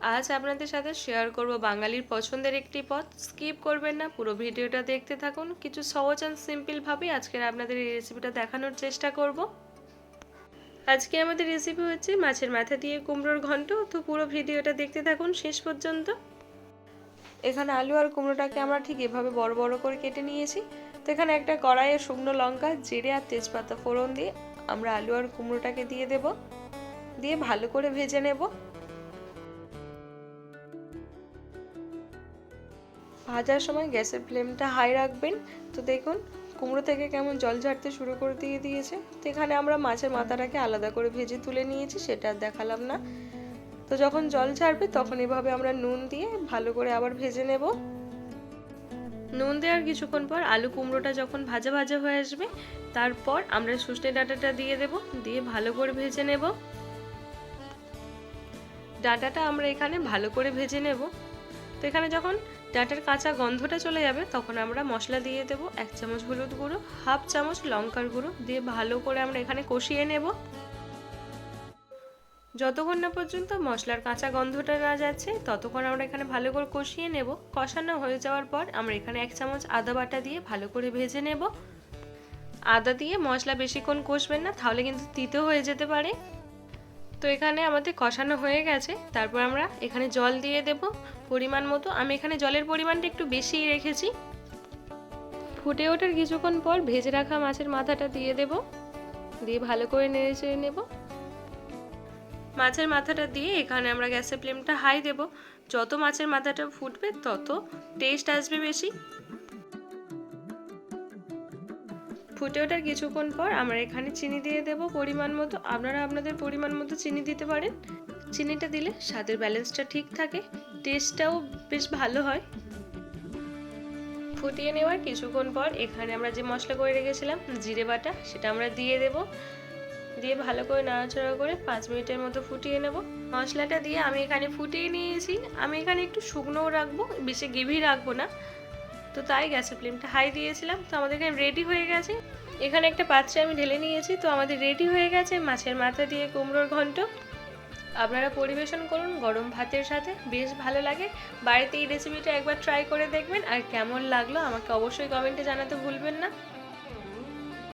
আজ আপনাদের সাথে শেয়ার করব বাঙালির পছন্দের একটি পথ। স্কিপ করবেন না, পুরো ভিডিওটা দেখতে থাকুন। কিছু সহজ অ্যান্ড সিম্পলভাবে আজকের আপনাদের এই রেসিপিটা দেখানোর চেষ্টা করব। আজকে আমাদের রেসিপি হচ্ছে মাছের মাথা দিয়ে কুমড়োর ঘন্ট। তো পুরো ভিডিওটা দেখতে থাকুন শেষ পর্যন্ত। এখানে আলু আর কুমড়োটাকে আমরা ঠিক এভাবে বড় বড় করে কেটে নিয়েছি। তো এখানে একটা কড়াইয়ে শুকনো লঙ্কা, জিরে আর তেজপাতা ফোড়ন দিয়ে আমরা আলু আর কুমড়োটাকে দিয়ে দেব। দিয়ে ভালো করে ভেজে নেব। ভাজার সময় গ্যাসের ফ্লেমটা হাই রাখবেন। তো দেখুন, কুমড়ো থেকে কেমন জল ঝাড়তে শুরু করে দিয়ে দিয়েছে। তো এখানে আমরা মাছের মাথাটাকে আলাদা করে ভেজে তুলে নিয়েছি, সেটা আর দেখালাম না। তো যখন জল ছাড়বে তখন এভাবে আমরা নুন দিয়ে ভালো করে আবার ভেজে নেব। নুন দেওয়ার কিছুক্ষণ পর আলু কুমড়োটা যখন ভাজা ভাজা হয়ে আসবে, তারপর আমরা সর্ষে ডাঁটাটা দিয়ে দেব, দিয়ে ভালো করে ভেজে নেব। ডাঁটাটা আমরা এখানে ভালো করে ভেজে নেব। তো এখানে যখন ডাঁটার কাঁচা গন্ধটা চলে যাবে, তখন আমরা মশলা দিয়ে দেব এক চামচ হলুদ গুঁড়ো, হাফ চামচ লঙ্কার গুঁড়ো, দিয়ে ভালো করে আমরা এখানে কষিয়ে নেব। যতক্ষণ না পর্যন্ত মশলার কাঁচা গন্ধটা না যাচ্ছে, ততক্ষণ আমরা এখানে ভালো করে কষিয়ে নেব। কষানো হয়ে যাওয়ার পর আমরা এখানে এক চামচ আদা বাটা দিয়ে ভালো করে ভেজে নেব। আদা দিয়ে মশলা বেশিক্ষণ কষবেন না, তাহলে কিন্তু তিতো হয়ে যেতে পারে। তো এখানে আমাদের কষানো হয়ে গেছে। তারপর আমরা এখানে জল দিয়ে দেব পরিমাণ মতো। আমি এখানে জলের পরিমাণটা একটু বেশিই রেখেছি। ফুটে ওঠার কিছুক্ষণ পর ভেজে রাখা মাছের মাথাটা দিয়ে দেব। দিয়ে ভালো করে নেড়ে চেড়ে নেব। মাছের মাথাটা দিয়ে এখানে আমরা গ্যাসের ফ্লেমটা হাই দেব। যত মাছের মাথাটা ফুটবে তত টেস্ট আসবে বেশি। ফুটে ওঠার কিছুক্ষণ পর আমরা এখানে চিনি দিয়ে দেব পরিমাণ মতো। আপনারা আপনাদের পরিমাণ মতো চিনি দিতে পারেন। চিনিটা দিলে স্বাদের ব্যালেন্সটা ঠিক থাকে, টেস্টটাও বেশ ভালো হয়। ফুটিয়ে নেওয়ার কিছুক্ষণ পর এখানে আমরা যে মশলা করে রেখেছিলাম, জিরে বাটা, সেটা আমরা দিয়ে দেব। দিয়ে ভালো করে নাড়াচাড়া করে পাঁচ মিনিটের মতো ফুটিয়ে নেব। মশলাটা দিয়ে আমি এখানে ফুটিয়ে নিয়েছি। আমি এখানে একটু শুকনোও রাখব, বেশি গেভি রাখব না। তো তাই গ্যাসের ফ্লেমটা। হাই দিয়েছিলাম, তো আমাদের এখানে রেডি হয়ে গেছে। এখানে একটা পাত্রে আমি ঢেলে নিয়েছি, তো আমাদের রেডি হয়ে গেছে মাছের মাথা দিয়ে কুমড়োর ঘন্ট। আপনারা পরিবেশন করুন গরম ভাতের সাথে, বেশ ভালো লাগে। বাড়িতে এই রেসিপিটা একবার ট্রাই করে দেখবেন, আর কেমন লাগল আমাকে অবশ্যই কমেন্টে জানাতে ভুলবেন না।